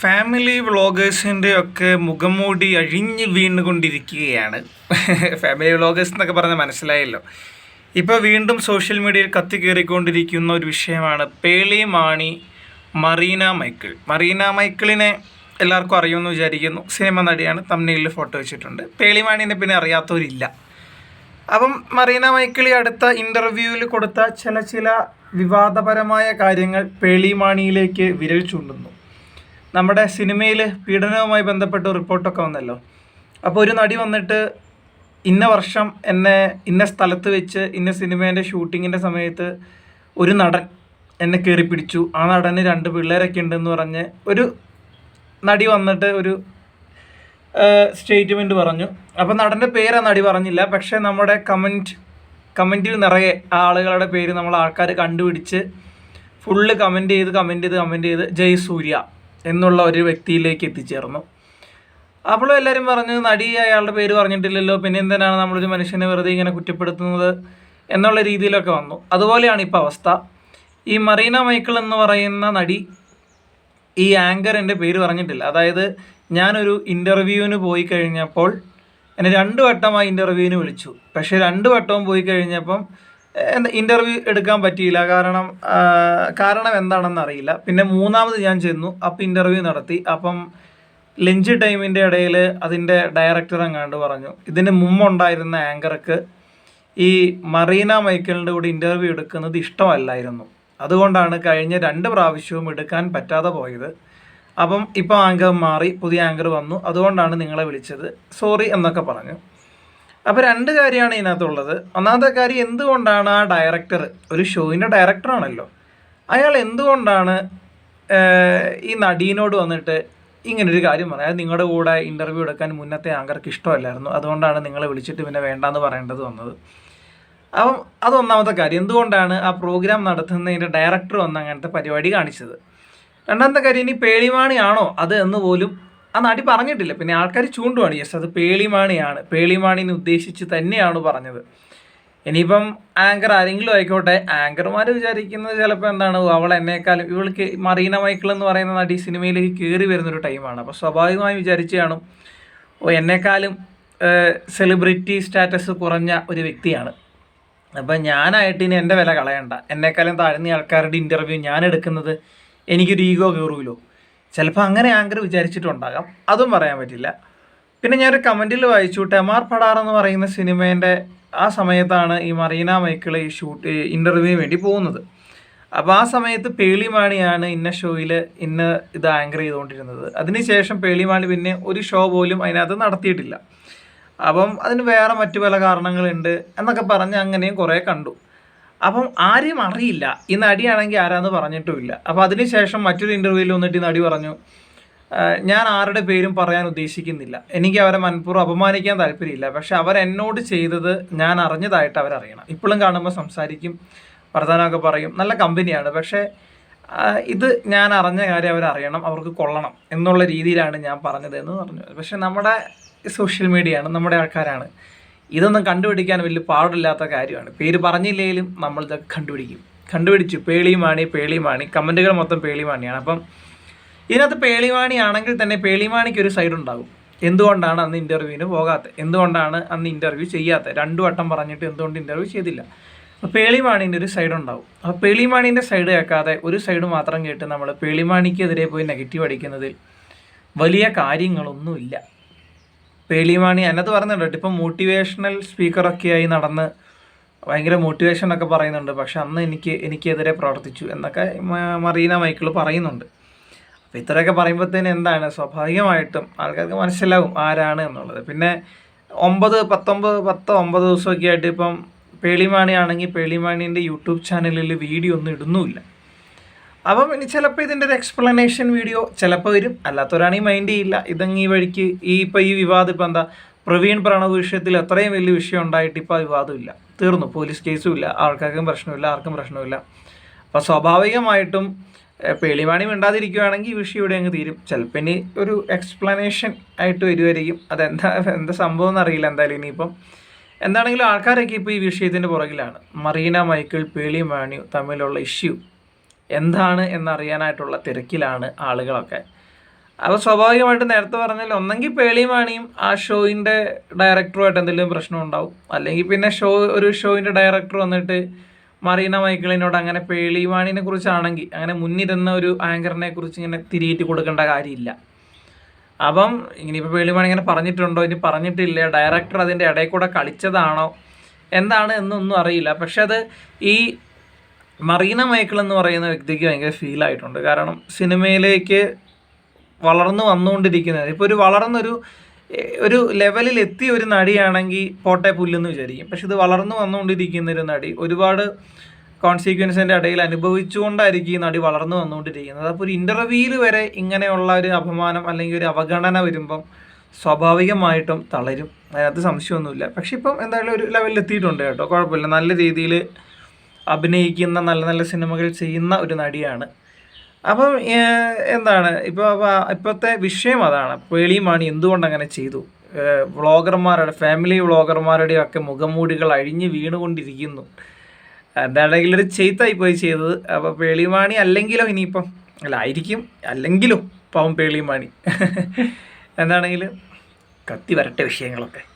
Family വ്ളോഗേഴ്സിന്റെ ഒക്കെ മുഖംമൂടി അഴിഞ്ഞ് വീണുകൊണ്ടിരിക്കുകയാണ്. Family vloggers എന്നൊക്കെ പറഞ്ഞാൽ മനസ്സിലായല്ലോ. ഇപ്പോൾ വീണ്ടും സോഷ്യൽ മീഡിയയിൽ കത്തി കയറിക്കൊണ്ടിരിക്കുന്ന ഒരു വിഷയമാണ് പേളി മാണി മറീന മൈക്കിൾ. മറീന മൈക്കിളിനെ എല്ലാവർക്കും അറിയുമെന്ന് വിചാരിക്കുന്നു. സിനിമ നടിയാണ് തമ്മിലിൽ ഫോട്ടോ വെച്ചിട്ടുണ്ട്. പേളി മാണിനെ പിന്നെ അറിയാത്തവരില്ല. അപ്പം മറീന മൈക്കിളി അടുത്ത ഇന്റർവ്യൂവിൽ കൊടുത്ത ചില ചില വിവാദപരമായ കാര്യങ്ങൾ പേളിമാണിയിലേക്ക് വിരൽ ചൂണ്ടുന്നു. നമ്മുടെ സിനിമയിൽ പീഡനവുമായി ബന്ധപ്പെട്ട് റിപ്പോർട്ടൊക്കെ വന്നല്ലോ. അപ്പോൾ ഒരു നടി വന്നിട്ട് ഇന്ന വർഷം എന്നെ ഇന്ന സ്ഥലത്ത് വെച്ച് ഇന്ന സിനിമേന്റെ ഷൂട്ടിങ്ങിന്റെ സമയത്ത് ഒരു നടൻ എന്നെ കയറി പിടിച്ചു. ആ നടന് രണ്ട് പിള്ളേരൊക്കെ ഉണ്ടെന്ന് പറഞ്ഞ് ഒരു നടി വന്നിട്ട് ഒരു സ്റ്റേറ്റ്മെന്റ് പറഞ്ഞു. അപ്പോൾ നടന്റെ പേര് ആ നടി പറഞ്ഞില്ല. പക്ഷേ നമ്മുടെ കമന്റ് കമന്റിൽ നിറയെ ആ ആളുകളുടെ പേര് നമ്മൾ ആൾക്കാർ കണ്ടുപിടിച്ച് ഫുള്ള് കമന്റ് ചെയ്ത് കമന്റ് ചെയ്ത് കമന്റ് ചെയ്ത് ജയ് സൂര്യ. എന്നുള്ള ഒരു വ്യക്തിയിലേക്ക് എത്തിച്ചേർന്നു. അപ്പോഴും എല്ലാവരും പറഞ്ഞു നടി അയാളുടെ പേര് പറഞ്ഞിട്ടില്ലല്ലോ പിന്നെ എന്തിനാണ് നമ്മളൊരു മനുഷ്യനെ വെറുതെ ഇങ്ങനെ കുറ്റപ്പെടുത്തുന്നത്? എന്നുള്ള രീതിയിലൊക്കെ വന്നു. അതുപോലെയാണ് ഇപ്പോൾ അവസ്ഥ. ഈ മറീന മൈക്കിൾ എന്ന് പറയുന്ന നടി ഈ ആങ്കർ എന്റെ പേര് പറഞ്ഞിട്ടില്ല. അതായത് ഞാനൊരു ഇന്റർവ്യൂവിന് പോയി കഴിഞ്ഞപ്പോൾ എന്നെ രണ്ട് വട്ടം ആ ഇന്റർവ്യൂവിന് വിളിച്ചു. പക്ഷേ രണ്ട് വട്ടവും പോയി കഴിഞ്ഞപ്പം ഇന്റർവ്യൂ എടുക്കാൻ പറ്റിയില്ല. കാരണം കാരണം എന്താണെന്ന് അറിയില്ല. പിന്നെ മൂന്നാമത് ഞാൻ ചെന്നു. അപ്പം ഇന്റർവ്യൂ നടത്തി. അപ്പം ലഞ്ച് ടൈമിന്റെ ഇടയിൽ അതിന്റെ ഡയറക്ടർ എങ്ങാണ്ട് പറഞ്ഞു. ഇതിന് മുമ്പുണ്ടായിരുന്ന ആങ്കർക്ക് ഈ മറീന മൈക്കലിന്റെ കൂടി ഇന്റർവ്യൂ എടുക്കുന്നത് ഇഷ്ടമല്ലായിരുന്നു. അതുകൊണ്ടാണ് കഴിഞ്ഞ രണ്ട് പ്രാവശ്യവും എടുക്കാൻ പറ്റാതെ പോയത്. അപ്പം ഇപ്പോൾ ആങ്കർ മാറി പുതിയ ആങ്കർ വന്നു. അതുകൊണ്ടാണ് നിങ്ങളെ വിളിച്ചത്. സോറി എന്നൊക്കെ പറഞ്ഞു. അപ്പോൾ രണ്ട് കാര്യമാണ് ഇതിനകത്തുള്ളത്. ഒന്നാമത്തെ കാര്യം എന്തുകൊണ്ടാണ് ആ ഡയറക്ടർ ഒരു ഷോയിന്റെ ഡയറക്ടറാണല്ലോ അയാൾ എന്തുകൊണ്ടാണ് ഈ നടീനോട് വന്നിട്ട് ഇങ്ങനെ ഒരു കാര്യം പറയാം അത് നിങ്ങളുടെ കൂടെ ഇന്റർവ്യൂ എടുക്കാൻ മുന്നത്തെ ആങ്കർക്ക് ഇഷ്ടമല്ലായിരുന്നു. അതുകൊണ്ടാണ് നിങ്ങളെ വിളിച്ചിട്ട് പിന്നെ വേണ്ടാന്ന് പറയേണ്ടത് വന്നത്. അപ്പം അതൊന്നാമത്തെ കാര്യം. എന്തുകൊണ്ടാണ് ആ പ്രോഗ്രാം നടത്തുന്നതിന്റെ ഡയറക്ടർ വന്ന് അങ്ങനത്തെ പരിപാടി കാണിച്ചത്? രണ്ടാമത്തെ കാര്യം ഇനി പേളിമാണിയാണോ അത് എന്ന് പോലും ആ നടി പറഞ്ഞിട്ടില്ല. പിന്നെ ആൾക്കാർ ചൂണ്ടുവാണ്. യെസ് അത് പേളിമാണിയാണ്. പേളിമാണിനെ ഉദ്ദേശിച്ച് തന്നെയാണ് പറഞ്ഞത്. ഇനിയിപ്പം ആങ്കർ ആരെങ്കിലും ആയിക്കോട്ടെ. ആങ്കർമാർ വിചാരിക്കുന്നത് ചിലപ്പോൾ എന്താണ് അവൾ എന്നേക്കാളും ഇവൾക്ക് മറീന മൈക്കിൾ എന്ന് പറയുന്ന നടി സിനിമയിലേക്ക് കയറി വരുന്നൊരു ടൈമാണ്. അപ്പോൾ സ്വാഭാവികമായും വിചാരിച്ച് കാണും ഓ എന്നെക്കാളും സെലിബ്രിറ്റി സ്റ്റാറ്റസ് കുറഞ്ഞ ഒരു വ്യക്തിയാണ്. അപ്പം ഞാനായിട്ട് ഇനി എന്റെ വില കളയണ്ട. എന്നെക്കാളും താഴ്ന്ന ആൾക്കാരുടെ ഇന്റർവ്യൂ ഞാൻ എടുക്കുന്നത് എനിക്കൊരു ഈഗോ കയറുമല്ലോ ചിലപ്പോൾ അങ്ങനെ ആങ്കർ വിചാരിച്ചിട്ടുണ്ടാകാം. അതും പറയാൻ പറ്റില്ല. പിന്നെ ഞാനൊരു കമന്റിൽ വായിച്ചു ടെമാർ പടാർ എന്ന് പറയുന്ന സിനിമേന്റെ ആ സമയത്താണ് ഈ മറീന മൈക്കിൾ ഈ ഷൂട്ട് ഇന്റർവ്യൂവിന് വേണ്ടി പോകുന്നത്. അപ്പോൾ ആ സമയത്ത് പേളിമാണിയാണ് ഇന്ന ഷോയിൽ ഇന്ന ഇത് ആങ്കർ ചെയ്തുകൊണ്ടിരുന്നത്. അതിനുശേഷം പേളിമാണി പിന്നെ ഒരു ഷോ പോലും അതിനകത്ത് നടത്തിയിട്ടില്ല. അപ്പം അതിന് വേറെ മറ്റു പല കാരണങ്ങളുണ്ട് എന്നൊക്കെ പറഞ്ഞ് അങ്ങനെയും കുറേ കണ്ടു. അപ്പം ആരെയും അറിയില്ല. ഈ നടിയാണെങ്കിൽ ആരാന്ന് പറഞ്ഞിട്ടുമില്ല. അപ്പോൾ അതിനുശേഷം മറ്റൊരു ഇന്റർവ്യൂവിൽ വന്നിട്ട് ഈ നടി പറഞ്ഞു ഞാൻ ആരുടെ പേരും പറയാൻ ഉദ്ദേശിക്കുന്നില്ല. എനിക്ക് അവരെ മനഃപൂർവം അപമാനിക്കാൻ താല്പര്യമില്ല. പക്ഷെ അവരെന്നോട് ചെയ്തത് ഞാൻ അറിഞ്ഞതായിട്ട് അവരറിയണം ഇപ്പോഴും കാണുമ്പോൾ സംസാരിക്കും വർത്തമാനമൊക്കെ പറയും. നല്ല കമ്പനിയാണ്. പക്ഷേ ഇത് ഞാൻ അറിഞ്ഞ കാര്യം അവരറിയണം അവർക്ക് കൊള്ളണം എന്നുള്ള രീതിയിലാണ് ഞാൻ പറഞ്ഞത്. എന്ന് പറഞ്ഞു പക്ഷെ നമ്മുടെ സോഷ്യൽ മീഡിയയാണ് നമ്മുടെ ആൾക്കാരാണ്. ഇതൊന്നും കണ്ടുപിടിക്കാൻ വലിയ പാടില്ലാത്ത കാര്യമാണ്. പേര് പറഞ്ഞില്ലെങ്കിലും നമ്മൾ ഇത് കണ്ടുപിടിക്കും. കണ്ടുപിടിച്ചു. പേളിമാണി പേളിമാണി കമന്റുകൾ മൊത്തം പേളിമാണിയാണ് അപ്പം ഇതിനകത്ത് പേളിമാണി ആണെങ്കിൽ തന്നെ പേളിമാണിക്ക് ഒരു സൈഡ് ഉണ്ടാകും. എന്തുകൊണ്ടാണ് അന്ന് ഇന്റർവ്യൂവിന് പോകാത്തത്? എന്തുകൊണ്ടാണ് അന്ന് ഇന്റർവ്യൂ ചെയ്യാത്തത്? രണ്ടു വട്ടം പറഞ്ഞിട്ട് എന്തുകൊണ്ട് ഇന്റർവ്യൂ ചെയ്തില്ല? അപ്പോൾ പേളിമാണീന്റെ ഒരു സൈഡ് ഉണ്ടാവും. അപ്പോൾ പേളിമാണീന്റെ സൈഡ് കേൾക്കാതെ ഒരു സൈഡ് മാത്രം കേട്ട് നമ്മൾ പേളിമാണിക്കെതിരെ പോയി നെഗറ്റീവ് അടിക്കുന്നതിൽ വലിയ കാര്യങ്ങളൊന്നുമില്ല. പേളിമാണി അതിനകത്ത് പറയുന്നുണ്ട് ഇപ്പം മോട്ടിവേഷണൽ സ്പീക്കറൊക്കെ ആയി നടന്ന് ഭയങ്കര മോട്ടിവേഷൻ ഒക്കെ പറയുന്നുണ്ട്. പക്ഷെ അന്ന് എനിക്ക് എനിക്കെതിരെ പ്രവർത്തിച്ചു എന്നൊക്കെ മറീന മൈക്കിൾ പറയുന്നുണ്ട്. അപ്പോൾ ഇത്രയൊക്കെ പറയുമ്പോഴത്തേന് എന്താണ്? സ്വാഭാവികമായിട്ടും ആൾക്കാർക്ക് മനസ്സിലാവും ആരാണ് എന്നുള്ളത്. പിന്നെ ഒമ്പത് പത്തൊമ്പത് പത്ത് ഒമ്പത് ദിവസമൊക്കെ ആയിട്ട് ഇപ്പം പേളിമാണി ആണെങ്കിൽ പേളിമാണീന്റെ യൂട്യൂബ് ചാനലിൽ വീഡിയോ ഒന്നും ഇടുന്നുമില്ല. അപ്പം ഇനി ചിലപ്പോൾ ഇതിന്റെ ഒരു എക്സ്പ്ലനേഷൻ വീഡിയോ ചിലപ്പോൾ വരും. അല്ലാത്തവരാണെങ്കിൽ മൈൻഡ് ചെയ്യില്ല. ഇതങ്ങ് ഈ വഴിക്ക് ഈ ഇപ്പോൾ ഈ വിവാദം ഇപ്പം എന്താ പ്രവീൺ പ്രണവ് വിഷയത്തിൽ അത്രയും വലിയ വിഷയം ഉണ്ടായിട്ട് ഇപ്പോൾ വിവാദമില്ല തീർന്നു. പോലീസ് കേസും ഇല്ല. ആൾക്കാർക്കും പ്രശ്നമില്ല ആർക്കും പ്രശ്നമില്ല അപ്പോൾ സ്വാഭാവികമായിട്ടും പേളിമാണി മിണ്ടാതിരിക്കുകയാണെങ്കിൽ ഈ വിഷയം ഇവിടെ അങ്ങ് തീരും. ചിലപ്പോൾ ഇനി ഒരു എക്സ്പ്ലനേഷൻ ആയിട്ട് വരുമായിരിക്കും അതെന്താ എന്താ സംഭവം എന്നറിയില്ല എന്തായാലും ഇനിയിപ്പം. എന്താണെങ്കിലും ആൾക്കാരൊക്കെ ഇപ്പോൾ ഈ വിഷയത്തിന്റെ പുറകിലാണ്. മറീന മൈക്കിൾ പേളിമാണി തമ്മിലുള്ള ഇഷ്യൂ എന്താണ് എന്നറിയാനായിട്ടുള്ള തിരക്കിലാണ് ആളുകളൊക്കെ. അപ്പോൾ സ്വാഭാവികമായിട്ട് നേരത്തെ പറഞ്ഞാൽ ഒന്നെങ്കിൽ പേളിമാണിയും ആ ഷോയിന്റെ ഡയറക്ടറുമായിട്ട് എന്തെങ്കിലും പ്രശ്നം ഉണ്ടാവും. അല്ലെങ്കിൽ പിന്നെ ഷോ ഒരു ഷോയിന്റെ ഡയറക്ടർ വന്നിട്ട് മറീന മൈക്കിളിനോട് അങ്ങനെ പേളിമാണിനെ കുറിച്ചാണെങ്കിൽ അങ്ങനെ മുന്നിരുന്ന ഒരു ആങ്കറിനെ കുറിച്ച് ഇങ്ങനെ തിരിയിട്ട് കൊടുക്കേണ്ട കാര്യമില്ല. അപ്പം ഇനിയിപ്പോൾ പേളിമാണി ഇങ്ങനെ പറഞ്ഞിട്ടുണ്ടോ? ഇനി പറഞ്ഞിട്ടില്ല. ഡയറക്ടർ അതിന്റെ ഇടയിൽ കൂടെ കളിച്ചതാണോ? എന്താണ് എന്നൊന്നും അറിയില്ല. പക്ഷെ അത് ഈ മറീന മൈക്കിൾ എന്ന് പറയുന്ന വ്യക്തിക്ക് ഭയങ്കര ഫീലായിട്ടുണ്ട് കാരണം സിനിമയിലേക്ക് വളർന്നു വന്നുകൊണ്ടിരിക്കുന്നത്. ഇപ്പോൾ ഒരു വളർന്നൊരു ഒരു ലെവലിൽ എത്തിയ ഒരു നടിയാണെങ്കിൽ പോട്ടെ പുല്ലെന്ന് വിചാരിക്കും. പക്ഷെ ഇത് വളർന്നു വന്നുകൊണ്ടിരിക്കുന്ന ഒരു നടി ഒരുപാട് കോൺസിക്വൻസിന്റെ ഇടയിൽ അനുഭവിച്ചുകൊണ്ടായിരിക്കും ഈ നടി വളർന്നു വന്നുകൊണ്ടിരിക്കുന്നത്. അപ്പോൾ ഒരു ഇന്റർവ്യൂവിൽ വരെ ഇങ്ങനെയുള്ള ഒരു അപമാനം അല്ലെങ്കിൽ ഒരു അവഗണന വരുമ്പം സ്വാഭാവികമായിട്ടും തളരും. അതിനകത്ത് സംശയമൊന്നുമില്ല. പക്ഷെ ഇപ്പം എന്തായാലും ഒരു ലെവലിൽ എത്തിയിട്ടുണ്ട് കേട്ടോ. കുഴപ്പമില്ല. നല്ല രീതിയിൽ അഭിനയിക്കുന്ന നല്ല നല്ല സിനിമകൾ ചെയ്യുന്ന ഒരു നടിയാണ്. അപ്പം എന്താണ്? ഇപ്പോൾ ഇപ്പോഴത്തെ വിഷയം അതാണ്. പേളിയുമാണ് എന്തുകൊണ്ട് അങ്ങനെ ചെയ്തു? വ്ളോഗർമാരുടെ ഫാമിലി വ്ളോഗർമാരുടെയും ഒക്കെ മുഖംമൂടികൾ അഴിഞ്ഞ് വീണുകൊണ്ടിരിക്കുന്നു. എന്താണെങ്കിലും ഒരു ചെയ്ത്തായി പോയി ചെയ്തത്. അപ്പോൾ പേളിമാണി അല്ലെങ്കിലോ ഇനിയിപ്പം? അല്ല ആയിരിക്കും. അല്ലെങ്കിലോ പാവം പേളിമാണി എന്താണെങ്കിൽ കത്തി വരട്ടെ വിഷയങ്ങളൊക്കെ.